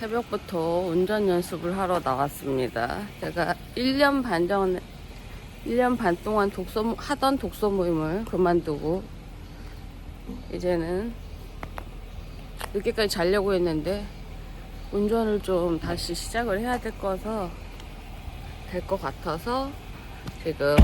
새벽부터 운전 연습을 하러 나왔습니다. 제가 1년 반 전에 1년 반 동안 독서 모- 하던 독서 모임을 그만두고 이제는 늦게까지 자려고 했는데 운전을 좀 다시 시작을 해야 될 거서 될 것 같아서 지금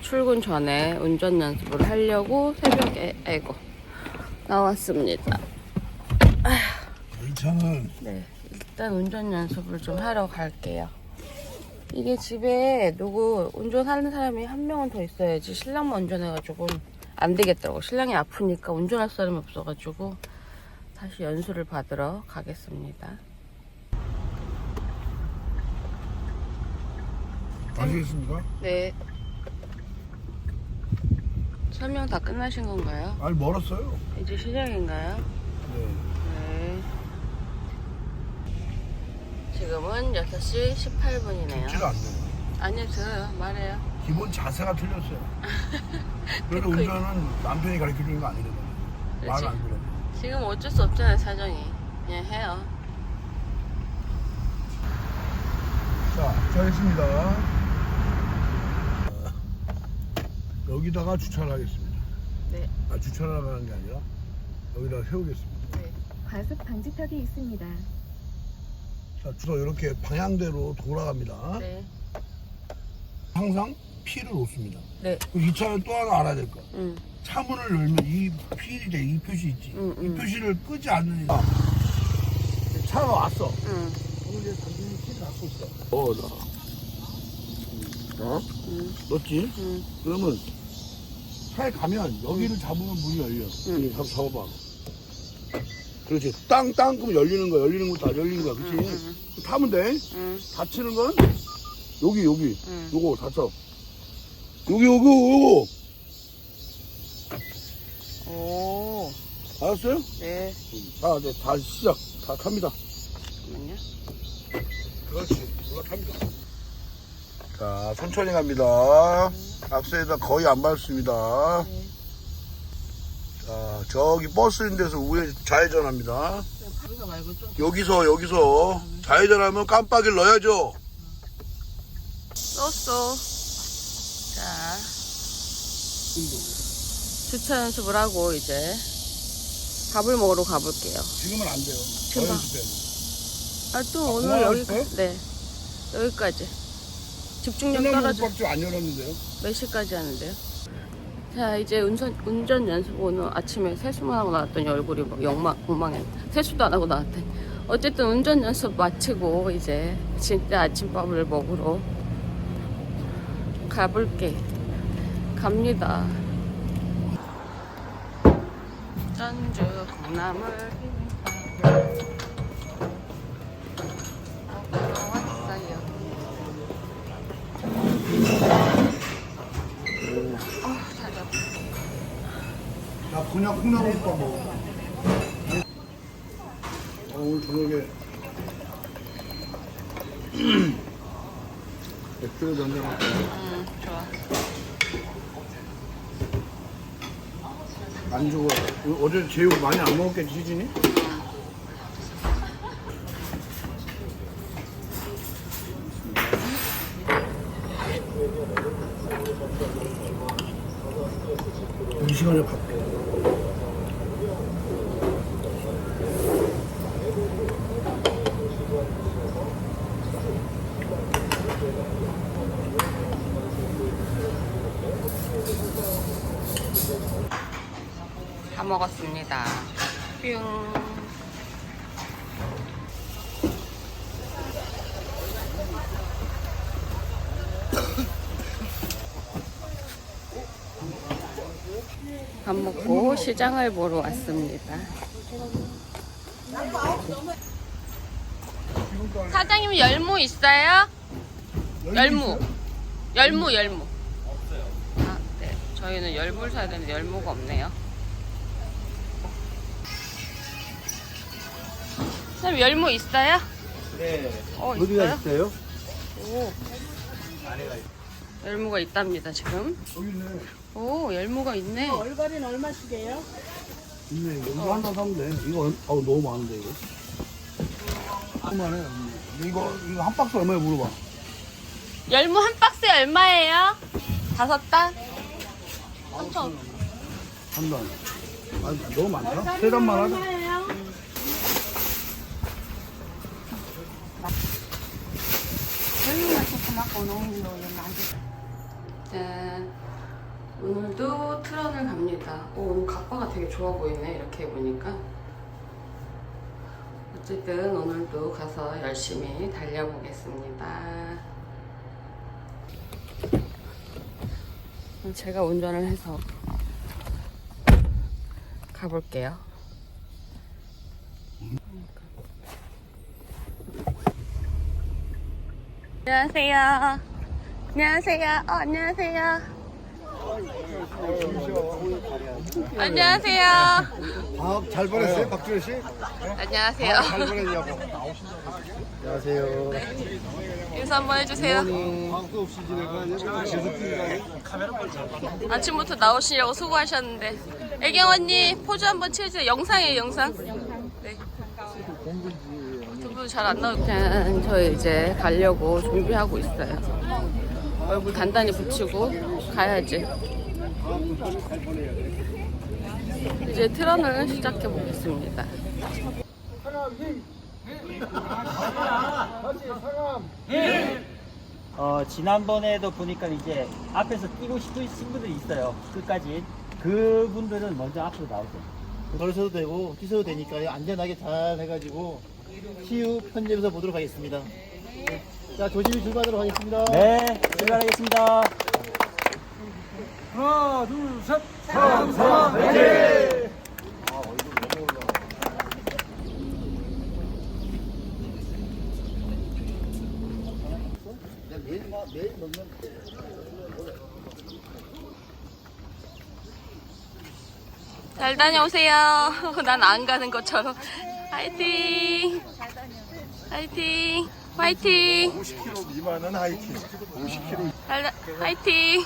출근 전에 운전 연습을 하려고 새벽에 아이고 나왔습니다. 이 차는 네, 일단 운전 연습을 좀 하러 갈게요. 이게 집에 누구 운전하는 사람이 한 명은 더 있어야지 신랑만 운전해가지고 안 되겠더라고. 신랑이 아프니까 운전할 사람이 없어가지고 다시 연수를 받으러 가겠습니다. 아시겠습니까? 네. 설명 다 끝나신 건가요? 아니 멀었어요. 이제 시작인가요? 네. 네. 지금은 6시 18분이네요. 쉽지가 않네. 아니요, 들어요. 말해요. 기본 자세가 틀렸어요. 그래서 그- 운전은 남편이 가르쳐 주는 거 아니거든요. 그렇지. 말을 안 들어. 지금 어쩔 수 없잖아요, 사정이. 그냥 해요. 자, 시작했습니다. 여기다가 주차를 하겠습니다. 네. 아, 주차를 하는 게 아니라 여기다가 세우겠습니다. 네. 과속 방지턱이 있습니다. 자, 주로 이렇게 방향대로 돌아갑니다. 네. 항상 P를 놓습니다. 네. 그리고 이 차는 또 하나 알아야 될 거. 응. 차문을 열면 이 P이 돼, 이 표시 있지. 응, 이 응. 표시를 끄지 않는 이상 차가 왔어. 응. 이제 당신이 P를 갖고 있어. 어, 나. 어? 응. 넣었지? 응. 그러면 차에 가면 여기를 잡으면 문이 열려. 응. 잡, 잡아봐. 그렇지. 땅 땅 그러면 열리는 거야. 열리는 것도 안 열리는 거야. 그렇지? 응. 응. 타면 돼. 응. 닫히는 건 여기 여기. 응. 요거 닫혀. 여기 요거 요거. 오. 알았어요? 네. 자, 이제 다시 시작. 다 탑니다. 잠깐만요. 그렇지. 올라탑니다. 자, 천천히 갑니다. 악셀에다 거의 안 밟습니다. 네. 자, 저기 버스 있는 데서 우회 좌회전합니다. 말고 좀 여기서, 여기서 좌회전하면 깜빡이를 넣어야죠. 쏘쏘. 자. 주차 연습을 하고 이제 밥을 먹으러 가볼게요. 지금은 안 돼요. 봐. 연습해야 돼요. 아, 또 아, 오늘 그만할 여기, 거예요? 네. 여기까지. 집중력 떨어져. 옷박지 안 열었는데요. 몇 시까지 하는데요? 자, 이제 운전, 운전 연습 오늘 아침에 세수만 하고 나왔더니 얼굴이 막 영망, 엉망해. 세수도 안 하고 나왔더니. 어쨌든 운전 연습 마치고 이제 진짜 아침밥을 먹으러 가볼게. 갑니다. 전주 콩나물 그냥 콩나물밥 먹어. 어, 오늘 저녁에 맥주를 전쟁 응, 좋아. 안 주고 어제 제육 많이 안 먹었겠지 시진이? 이 시간에 밥 다 먹었습니다. 뿅. 밥 먹고 시장을 보러 왔습니다. 사장님 열무 있어요? 열무. 열무, 열무. 아, 네. 저희는 열무를 사야 되는데 열무가 없네요. 선생님 열무 있어요? 네. 어, 어디가 있어요? 있어요? 오. 열무가 있답니다, 지금. 여기 있네 오, 열무가 있네. 얼갈이는 얼마씩이에요? 있네 여기 하나 사면 돼 이거 얼- 아우 너무 많은데 이거 그만해. 이거 이거 한 박스 얼마에 물어봐. 열무 한 박스에 얼마예요? 다섯 단? 삼천. 한 단. 아 너무 많다. 세 단만 하자. 짠. 오늘도 트런을 갑니다. 오, 오늘 가빠가 되게 좋아 보이네. 이렇게 보니까. 어쨌든 오늘도 가서 열심히 달려보겠습니다. 제가 운전을 해서 가볼게요. 안녕하세요. 안녕하세요. 어, 안녕하세요. 안녕하세요. 아, 잘 보냈어요, 박준호 씨? 안녕하세요. 잘 보냈냐고. 안녕하세요. 인사 한번 해주세요. 방도 없이 뛰다가 아침부터 나오시려고 수고하셨는데. 애경 언니 포즈 한번 취해주세요. 영상이에요, 영상. 네. 두분 잘 안 나오고. 짠, 저희 이제 가려고 준비하고 있어요. 얼굴 단단히 붙이고 가야지. 이제 트런을 시작해 보겠습니다. 어, 지난번에도 보니까 이제 앞에서 뛰고 싶으신 분들이 있어요. 끝까지. 그분들은 먼저 앞으로 나오세요. 걸으셔도 되고 뛰셔도 되니까요. 안전하게 잘 해가지고 시우 편집에서 보도록 하겠습니다. 자, 조심히 출발하도록 하겠습니다. 네, 출발하겠습니다. 잘 다녀오세요. 난 안 가는 것처럼. 화이팅! 화이팅! 화이팅! 50km 미만은 하이킹. 50km. 잘 다- 화이팅!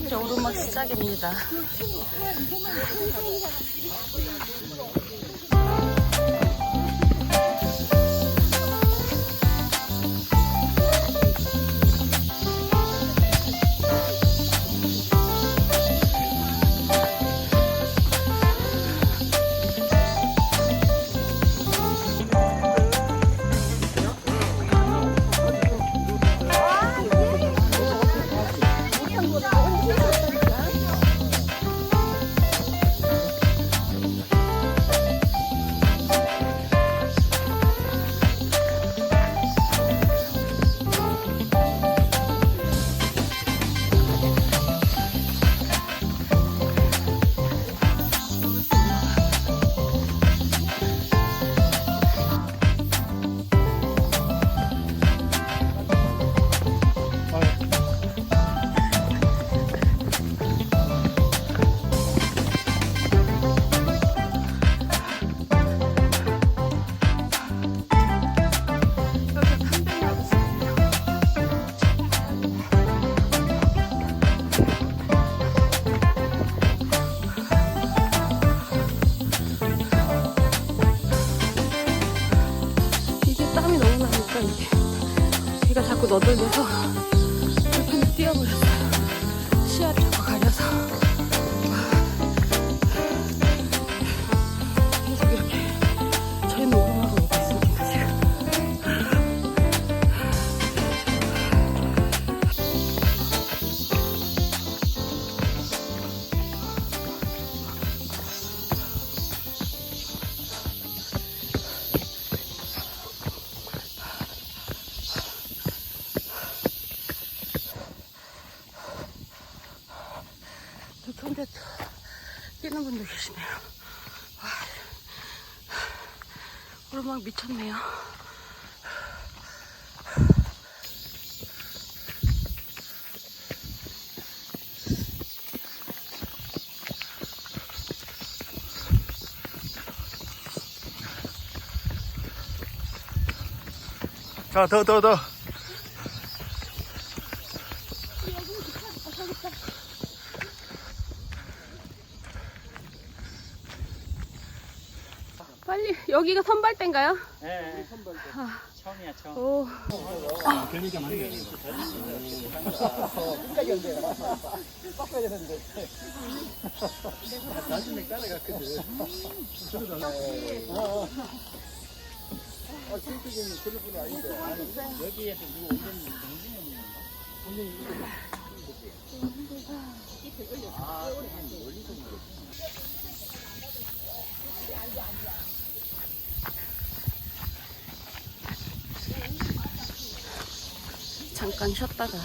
이제 오르막 시작입니다. 자, 더, 더, 더. 빨리 여기가 선발대인가요? 네. 처음이야 처음. 오. 나중에 따라갔거든. 아, 실질적인 그럴 분이 아닌데. 아니, 여기에서 누구 운전, 운전이 잠깐 쉬었다가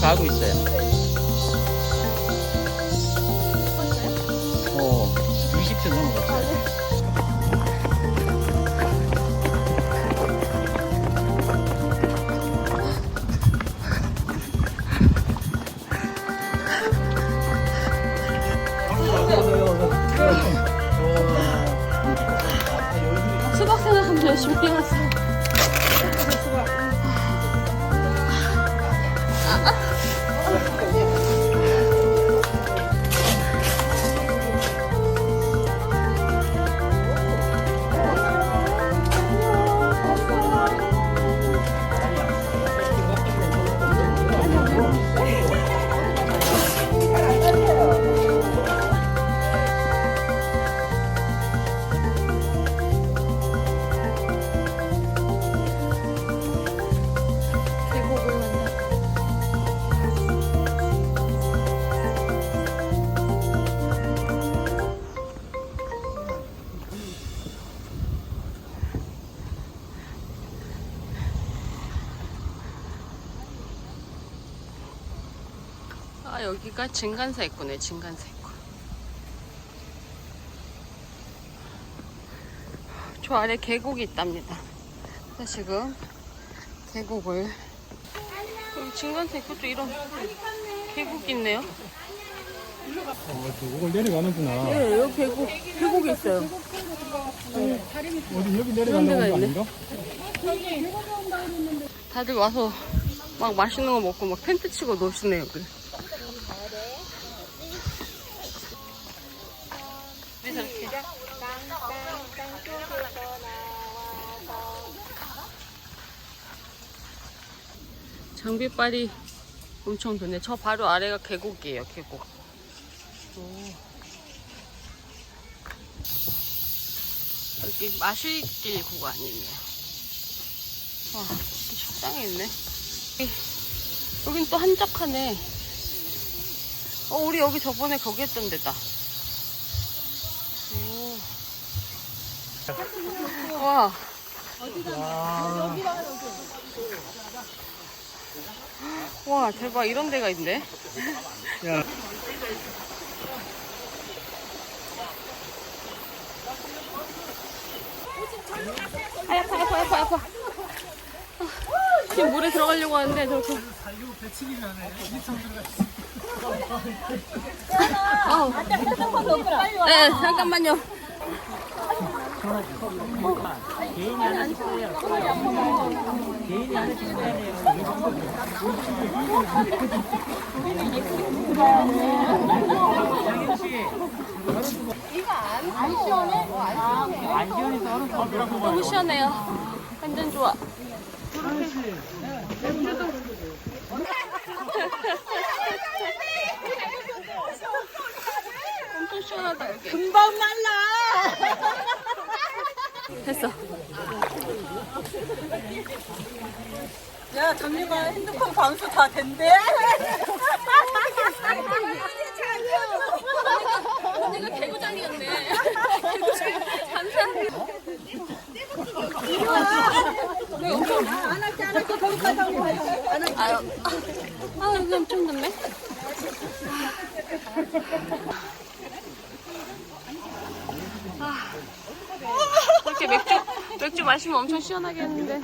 가고 있어요. 아 여기가 진간사 입구네 진간사 입구 저 아래 계곡이 있답니다 그래서 지금 계곡을 여기 진간사 입구도 이런 계곡이 있네요 이걸 내려가는구나. 네 여기 계곡 계곡이 있어요 어디 여기 내려가는 거. 아닌가? 다들 와서 막 맛있는 거 먹고 막 텐트 치고 노시네 여기 장비빨이 엄청 드네. 저 바로 아래가 계곡이에요, 계곡. 오. 여기 마실길 구간이네요. 와, 식당이 있네. 여기, 여긴 또 한적하네. 어, 우리 여기 저번에 거기 했던 데다. 오. 와. 와, 대박. 이런 데가 있네. 야. 아야파, 아파, 아파, 아파. 지금 물에 들어가려고 하는데, 저렇게. 아우. 네, 잠깐만요. 너무 시원해요. 완전 좋아. 엄청 시원하다. 금방 말라. 됐어. 야, 정리가 핸드폰 방수 다 된대? 언니가 개구장이었네. 네. 안 할게, 안 할게, 거기까지 하고 가야지. 안 할게. 아유, 아, 여기 엄청 덥네. 아, 마시면 엄청 시원하게 했는데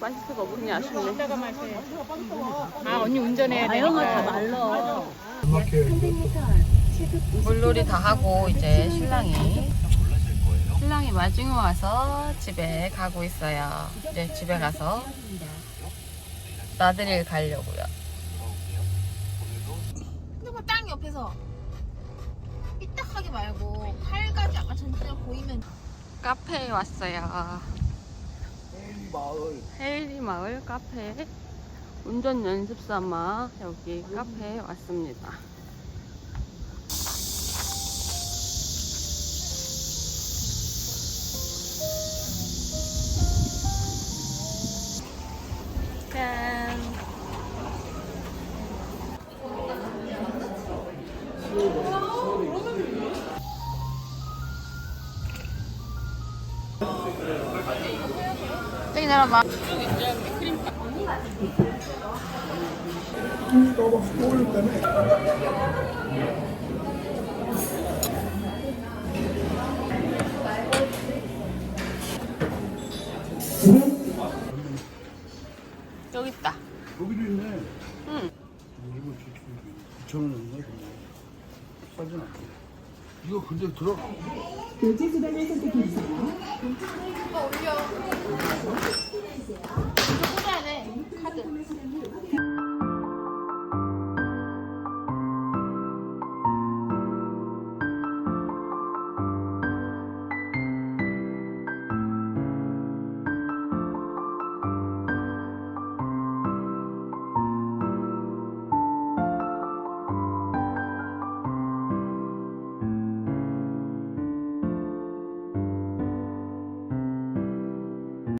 마실 수가 없으니 아쉽네. 아 언니 운전해야 되니까. 물놀이 다 하고 이제 신랑이 신랑이 마중에 와서 집에 가고 있어요. 이제 집에 가서 나들이를 가려고요. 근데 뭐땅 옆에서 삐딱하게 말고 팔까지 아까 전체가 보이면 카페에 왔어요. 마을. 헤일리 마을 카페 운전 연습 삼아 여기 카페에 왔습니다. 저기 내려봐. 여기 있다. 여기도 있네. 응. 이거 9천 원인가? 싸진 않게. 이거 근데 들어. 꽂아야 돼 카드